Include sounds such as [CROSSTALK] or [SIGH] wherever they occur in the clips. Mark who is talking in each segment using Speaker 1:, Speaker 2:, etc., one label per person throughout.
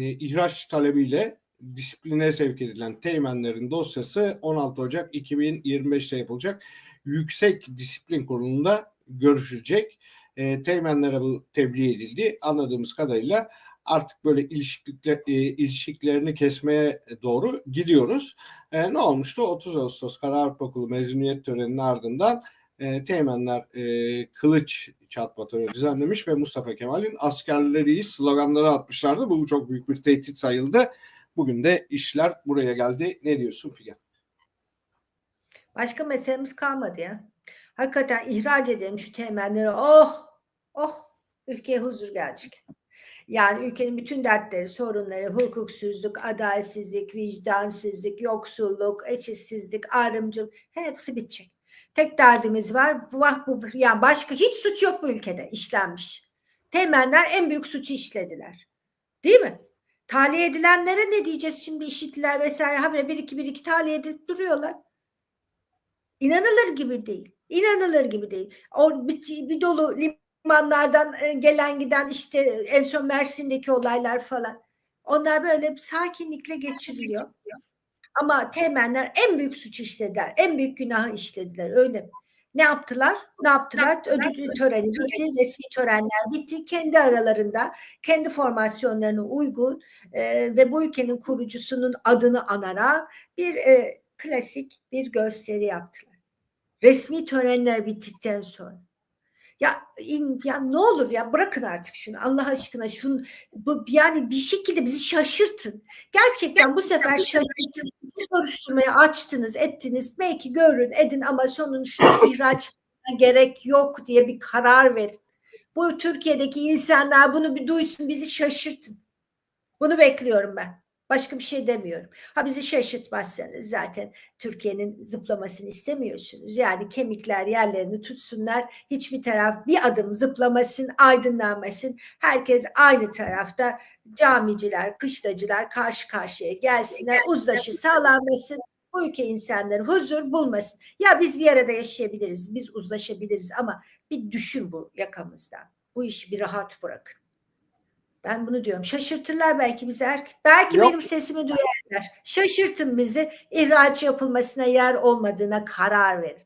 Speaker 1: e, ihraç talebiyle disipline sevk edilen teğmenlerin dosyası 16 Ocak 2025'te yapılacak. Yüksek Disiplin Kurulu'nda görüşülecek. E, teğmenlere bu tebliğ edildi. Anladığımız kadarıyla artık böyle ilişkilikler, e, ilişkilerini kesmeye doğru gidiyoruz. E, ne olmuştu? 30 Ağustos Kararp Okulu mezuniyet töreninin ardından e, teğmenler e, kılıç çatma düzenlemiş ve Mustafa Kemal'in askerleriyiz sloganları atmışlardı. Bu çok büyük bir tehdit sayıldı. Bugün de işler buraya geldi. Ne diyorsun Figen?
Speaker 2: Başka meselemiz kalmadı ya. Hakikaten ihraç edelim şu temelleri. Oh, oh, ülkeye huzur gelecek. Yani ülkenin bütün dertleri, sorunları, hukuksuzluk, adaletsizlik, vicdansızlık, yoksulluk, eşitsizlik, ayrımcılık hepsi bitecek. Tek derdimiz var. Bu, bu yani başka hiç suç yok bu ülkede işlenmiş. Temeller en büyük suçu işlediler. Değil mi? Tahliye edilenlere ne diyeceğiz şimdi işittiler vesaire habire bir iki bir iki tahliye edip duruyorlar. İnanılır gibi değil. İnanılır gibi değil. O bir, bir dolu limanlardan e, gelen giden işte en son Mersin'deki olaylar falan. Onlar böyle sakinlikle geçiriliyor. Ama temenler en büyük suç işlediler. En büyük günahı işlediler. Öyle? Ne yaptılar? Ne yaptılar? Ödül töreni bitti, resmi törenler bitti. Kendi aralarında, kendi formasyonlarına uygun e, ve bu ülkenin kurucusunun adını anarak bir e, klasik bir gösteri yaptılar. Resmi törenler bittikten sonra. Ya, in, ya ne olur ya bırakın artık şunu Allah aşkına şunu bu, yani bir şekilde bizi şaşırtın. Gerçekten bu sefer şaşırtın. Soruşturmayı açtınız, ettiniz. Belki görün, edin ama sonuçta [LAUGHS] ihraç gerek yok diye bir karar verin. Bu Türkiye'deki insanlar bunu bir duysun, bizi şaşırtın. Bunu bekliyorum ben. Başka bir şey demiyorum. Ha bizi şaşırtmazsanız zaten Türkiye'nin zıplamasını istemiyorsunuz. Yani kemikler yerlerini tutsunlar. Hiçbir taraf bir adım zıplamasın, aydınlanmasın. Herkes aynı tarafta camiciler, kışlacılar karşı karşıya gelsinler. Uzlaşı sağlanmasın. Bu ülke insanları huzur bulmasın. Ya biz bir arada yaşayabiliriz, biz uzlaşabiliriz ama bir düşün bu yakamızdan. Bu işi bir rahat bırakın. Ben bunu diyorum. Şaşırtırlar belki bizi. Belki
Speaker 1: Yok.
Speaker 2: benim sesimi duyarlar. Şaşırtın bizi. İhraç yapılmasına yer olmadığına karar verin.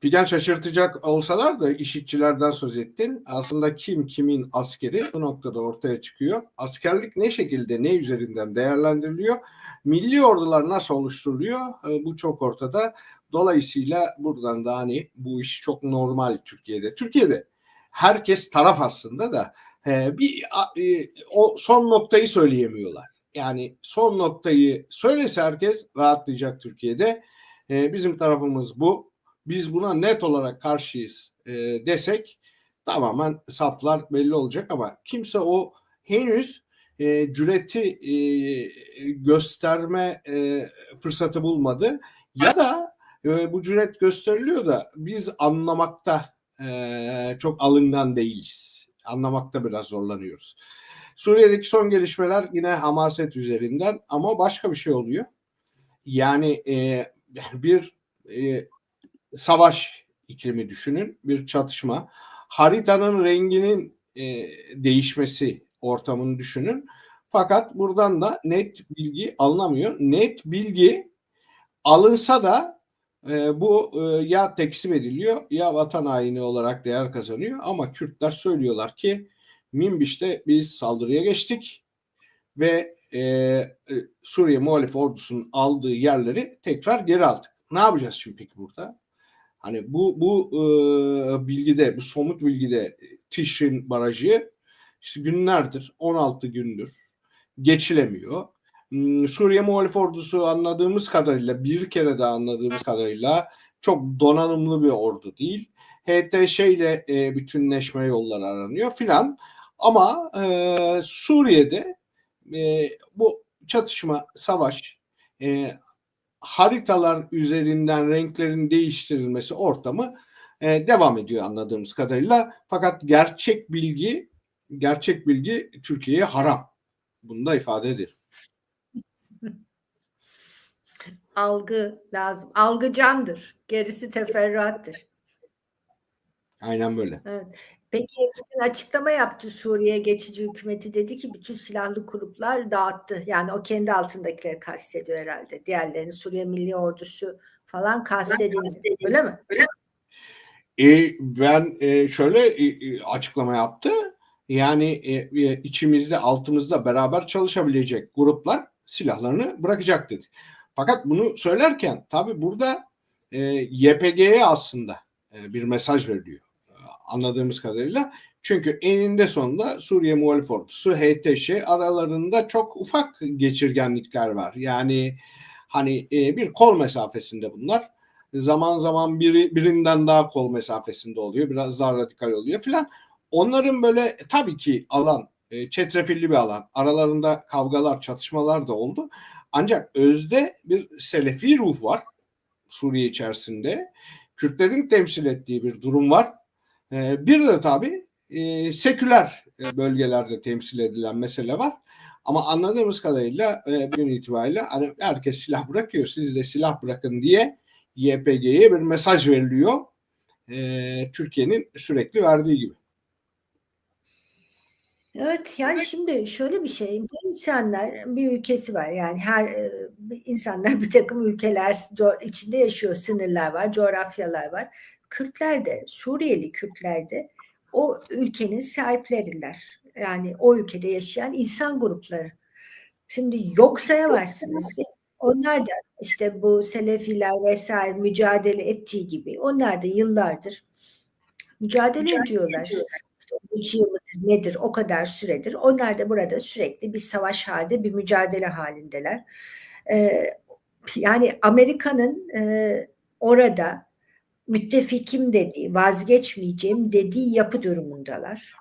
Speaker 1: Figen şaşırtacak olsalar da işitçilerden söz ettin. Aslında kim kimin askeri bu noktada ortaya çıkıyor. Askerlik ne şekilde ne üzerinden değerlendiriliyor? Milli ordular nasıl oluşturuluyor? E, Bu çok ortada. Dolayısıyla buradan da hani bu iş çok normal Türkiye'de. Türkiye'de herkes taraf aslında da e, bir e, o son noktayı söyleyemiyorlar. Yani son noktayı söylese herkes rahatlayacak Türkiye'de. E, Bizim tarafımız bu biz buna net olarak karşıyız e, desek tamamen saflar belli olacak ama kimse o henüz e, cüreti gösterme fırsatı bulmadı ya da bu cüret gösteriliyor da biz anlamakta çok alıngan değiliz. Anlamakta biraz zorlanıyoruz. Suriye'deki son gelişmeler yine hamaset üzerinden ama başka bir şey oluyor. Yani e, [LAUGHS] bir e, savaş iklimi düşünün, bir çatışma. Haritanın renginin e, değişmesi ortamını düşünün. Fakat buradan da net bilgi alınamıyor. Net bilgi alınsa da e, bu e, ya teksim ediliyor ya vatan haini olarak değer kazanıyor. Ama Kürtler söylüyorlar ki Minbiş'te biz saldırıya geçtik ve e, e, Suriye muhalif ordusunun aldığı yerleri tekrar geri aldık. Ne yapacağız şimdi peki burada? Hani bu bu e, bilgide, bu somut bilgide Tişrin Barajı işte günlerdir, 16 gündür geçilemiyor. Hmm, Suriye muhalif ordusu anladığımız kadarıyla, bir kere daha anladığımız kadarıyla çok donanımlı bir ordu değil. HTŞ ile e, bütünleşme yolları aranıyor filan. Ama e, Suriye'de e, bu çatışma, savaş, e, haritalar üzerinden renklerin değiştirilmesi ortamı e, devam ediyor anladığımız kadarıyla. Fakat gerçek bilgi gerçek bilgi Türkiye'ye haram. Bunu da ifade edelim.
Speaker 2: Algı lazım. Algı candır. Gerisi teferruattır.
Speaker 1: Aynen böyle.
Speaker 2: Evet. Peki açıklama yaptı Suriye geçici hükümeti dedi ki bütün silahlı gruplar dağıttı. Yani o kendi altındakileri kastediyor herhalde. Diğerlerini Suriye Milli Ordusu falan kastedilmiyor. Öyle mi?
Speaker 1: E, ben e, şöyle e, e, açıklama yaptı. Yani e, e, içimizde altımızda beraber çalışabilecek gruplar silahlarını bırakacak dedi. Fakat bunu söylerken tabi burada e, YPG'ye aslında e, bir mesaj veriliyor. E, anladığımız kadarıyla. Çünkü eninde sonunda Suriye Muhalif Ordusu HTŞ aralarında çok ufak geçirgenlikler var. Yani hani e, bir kol mesafesinde bunlar zaman zaman biri birinden daha kol mesafesinde oluyor. Biraz daha radikal oluyor filan. Onların böyle tabii ki alan e, çetrefilli bir alan. Aralarında kavgalar, çatışmalar da oldu. Ancak özde bir Selefi ruh var Suriye içerisinde. Kürtlerin temsil ettiği bir durum var. E, bir de tabii e, seküler e, bölgelerde temsil edilen mesele var. Ama anladığımız kadarıyla e, bugün itibariyle hani herkes silah bırakıyor. Siz de silah bırakın diye YPG'ye bir mesaj veriliyor. E, Türkiye'nin sürekli verdiği gibi.
Speaker 2: Evet yani şimdi şöyle bir şey bu insanlar bir ülkesi var. Yani her e, insanlar bir takım ülkeler içinde yaşıyor sınırlar var coğrafyalar var. Kürtler de Suriyeli Kürtler de o ülkenin sahipleriler. Yani o ülkede yaşayan insan grupları. Şimdi yok sayamazsınız. onlar da işte bu Selefiler vesaire mücadele ettiği gibi onlar da yıllardır mücadele, mücadele ediyorlar. ediyorlar. İşte 13 yıldır nedir o kadar süredir. Onlar da burada sürekli bir savaş halinde bir mücadele halindeler. Ee, yani Amerika'nın e, orada müttefikim dediği, vazgeçmeyeceğim dediği yapı durumundalar.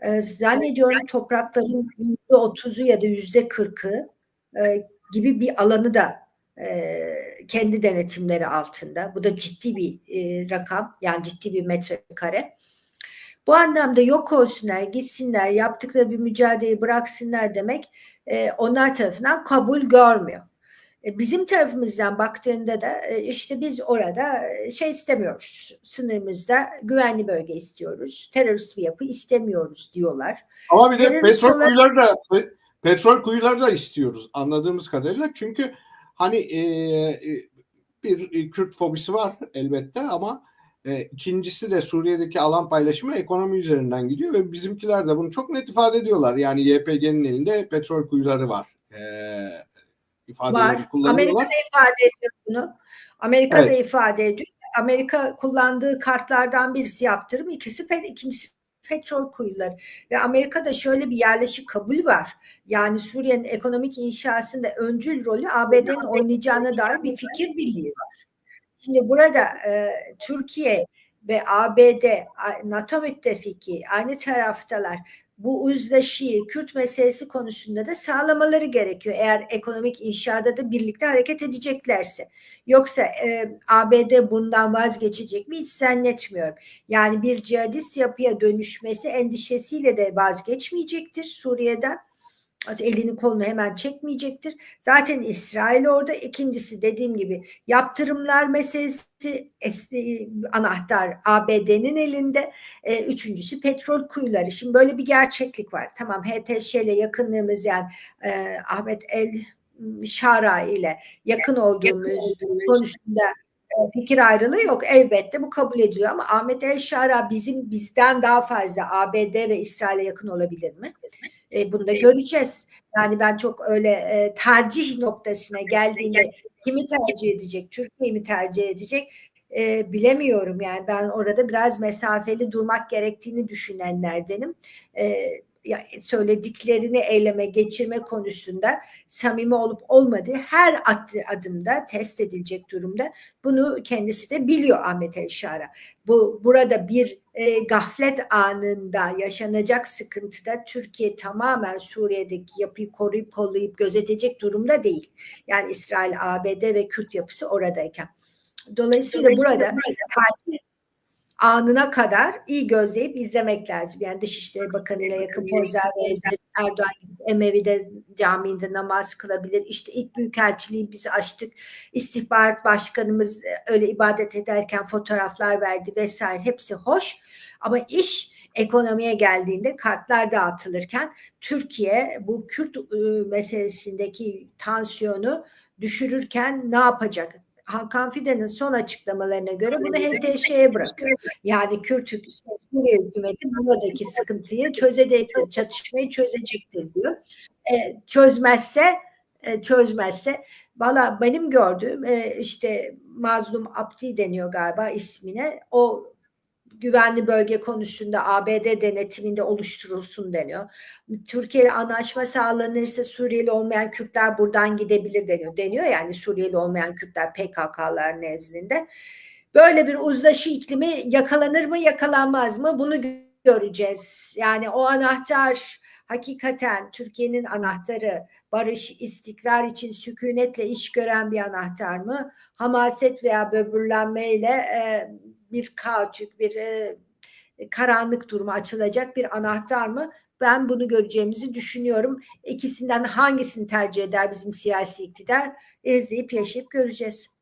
Speaker 2: Ee, zannediyorum toprakların yüzde otuzu ya da yüzde kırkı e, gibi bir alanı da e, kendi denetimleri altında. Bu da ciddi bir e, rakam yani ciddi bir metrekare. Bu anlamda yok olsunlar, gitsinler, yaptıkları bir mücadeleyi bıraksınlar demek e, onlar tarafından kabul görmüyor. E, bizim tarafımızdan baktığında da e, işte biz orada e, şey istemiyoruz. Sınırımızda güvenli bölge istiyoruz. Terörist bir yapı istemiyoruz diyorlar.
Speaker 1: Ama bir de Terörist petrol olarak... kuyuları da petrol kuyuları da istiyoruz anladığımız kadarıyla. Çünkü hani e, bir Kürt fobisi var elbette ama e, ikincisi de Suriye'deki alan paylaşımı ekonomi üzerinden gidiyor ve bizimkiler de bunu çok net ifade ediyorlar. Yani YPG'nin elinde petrol kuyuları var. E,
Speaker 2: ifadeleri var. kullanıyorlar. Amerika'da ifade ediyor bunu. Amerika'da evet. ifade ediyor. Amerika kullandığı kartlardan birisi yaptırım, ikisi ikincisi petrol kuyuları ve Amerika'da şöyle bir yerleşik kabul var. Yani Suriye'nin ekonomik inşasında öncül rolü ABD'nin oynayacağına dair bir fikir birliği var. Şimdi burada e, Türkiye ve ABD NATO müttefiki aynı taraftalar bu uzlaşıyı Kürt meselesi konusunda da sağlamaları gerekiyor. Eğer ekonomik inşada da birlikte hareket edeceklerse. Yoksa e, ABD bundan vazgeçecek mi hiç zannetmiyorum. Yani bir cihadist yapıya dönüşmesi endişesiyle de vazgeçmeyecektir Suriye'den elini kolunu hemen çekmeyecektir. Zaten İsrail orada. ikincisi dediğim gibi yaptırımlar meselesi anahtar ABD'nin elinde. E, üçüncüsü petrol kuyuları. Şimdi böyle bir gerçeklik var. Tamam HTŞ ile yakınlığımız yani e, Ahmet El Şara ile yakın olduğumuz konusunda e, fikir ayrılığı yok. Elbette bu kabul ediliyor ama Ahmet El Şara bizim bizden daha fazla ABD ve İsrail'e yakın olabilir mi? E, bunu da göreceğiz. Yani ben çok öyle e, tercih noktasına geldiğinde kimi tercih edecek, Türkiye'yi mi tercih edecek e, bilemiyorum. Yani ben orada biraz mesafeli durmak gerektiğini düşünenlerdenim. E, söylediklerini eyleme geçirme konusunda samimi olup olmadığı her attığı adımda test edilecek durumda. Bunu kendisi de biliyor Ahmet Elşara. Bu burada bir e, gaflet anında yaşanacak sıkıntıda Türkiye tamamen Suriye'deki yapıyı koruyup kollayıp gözetecek durumda değil. Yani İsrail, ABD ve Kürt yapısı oradayken. Dolayısıyla, Dolayısıyla burada, burada anına kadar iyi gözleyip izlemek lazım. Yani Dışişleri Bakanı ile yakın pozlar verebilir. Erdoğan Emevi'de camiinde namaz kılabilir. İşte ilk büyükelçiliği biz açtık. İstihbarat Başkanımız e, öyle ibadet ederken fotoğraflar verdi vesaire. Hepsi hoş. Ama iş ekonomiye geldiğinde kartlar dağıtılırken Türkiye bu Kürt e, meselesindeki tansiyonu düşürürken ne yapacak? Hakan Fidan'ın son açıklamalarına göre bunu HTŞ'ye bırakıyor. Yani Kürt Suriye hükümeti buradaki sıkıntıyı çözecektir, çatışmayı çözecektir diyor. E, çözmezse e, çözmezse valla benim gördüğüm e, işte Mazlum Abdi deniyor galiba ismine o güvenli bölge konusunda ABD denetiminde oluşturulsun deniyor. Türkiye ile anlaşma sağlanırsa Suriyeli olmayan Kürtler buradan gidebilir deniyor. Deniyor yani Suriyeli olmayan Kürtler PKK'lar nezdinde. Böyle bir uzlaşı iklimi yakalanır mı yakalanmaz mı bunu göreceğiz. Yani o anahtar hakikaten Türkiye'nin anahtarı barış, istikrar için sükunetle iş gören bir anahtar mı? Hamaset veya böbürlenmeyle e, bir kaotik, bir e, karanlık durumu açılacak bir anahtar mı? Ben bunu göreceğimizi düşünüyorum. İkisinden hangisini tercih eder bizim siyasi iktidar? İzleyip yaşayıp göreceğiz.